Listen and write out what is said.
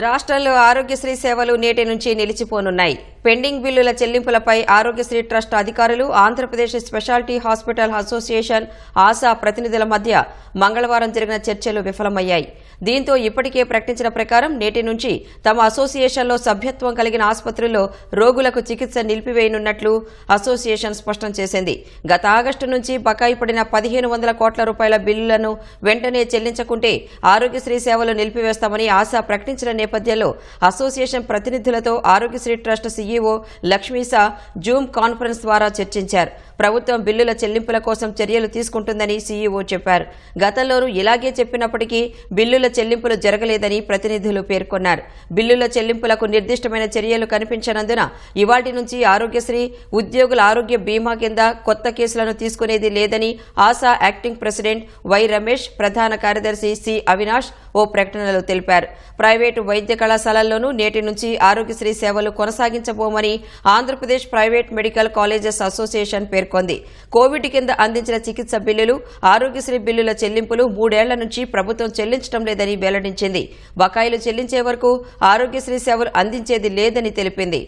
రాష్ట్రంలో ఆరోగ్యశ్రీ సేవలు నేటి నుంచి నిలిచిపోనున్నాయి. పెండింగ్ బిల్లుల చెల్లింపులపై ఆరోగ్యశ్రీ ట్రస్ట్ అధికారులు Andhra Pradesh speciality hospital association Asha ప్రతినిధుల మధ్య మంగళవారం జరిగిన చర్చలు విఫలమయ్యాయి. దీంతో ఇప్పటికే ప్రకటించిన ప్రకారం నేటి నుంచి తమ అసోసియేషన్లో సభ్యత్వం కలిగిన ఆసుపత్రుల్లో రోగులకు చికిత్స నిలిపివేయనున్నట్లు అసోసియేషన్ స్పష్టం చేసింది. గత ఆగస్టు నుంచి బకాయి పడిన పదిహేను వందల కోట్ల రూపాయల బిల్లులను వెంటనే చెల్లించకుంటే ఆరోగ్యశ్రీ సేవలు నిలిపివేస్తామని ఆశా ప్రకటించిన నేపథ్యంలో అసోసియేషన్ ప్రతినిధులతో Aarogyasri trust CEO Lakshmisha Zoom conference ద్వారా చర్చించారు. ప్రభుత్వం బిల్లుల చెల్లింపుల కోసం చర్యలు తీసుకుంటుందని సీఈఓ చెప్పారు. గతంలోనూ ఇలాగే చెప్పినప్పటికీ బిల్లుల చెల్లింపులు జరగలేదని ప్రతినిధులు పేర్కొన్నారు. బిల్లుల చెల్లింపులకు నిర్దిష్టమైన చర్యలు కనిపించనందున ఇవాటి నుంచి ఆరోగ్యశ్రీ ఉద్యోగుల ఆరోగ్య బీమా కింద కొత్త కేసులను తీసుకునేది లేదని Asha acting president Y Ramesh ప్రధాన కార్యదర్శి సి అవినాష్ ఓ ప్రకటనలో తెలిపారు. ప్రైవేటు వైద్య కళాశాలల్లోనూ నేటి నుంచి ఆరోగ్యశ్రీ సేవలు కొనసాగించబోమని Andhra Pradesh private medical colleges association పేర్కొంది. కోవిడ్ కింద అందించిన చికిత్స బిల్లులు ఆరోగ్యశ్రీ బిల్లుల చెల్లింపులు మూడేళ్ళ నుంచి ప్రభుత్వం చెల్లించడం లేదని వెల్లడించింది. బకాయిలు చెల్లించే వరకు ఆరోగ్యశ్రీ సేవలు అందించేది లేదని తెలిపింది.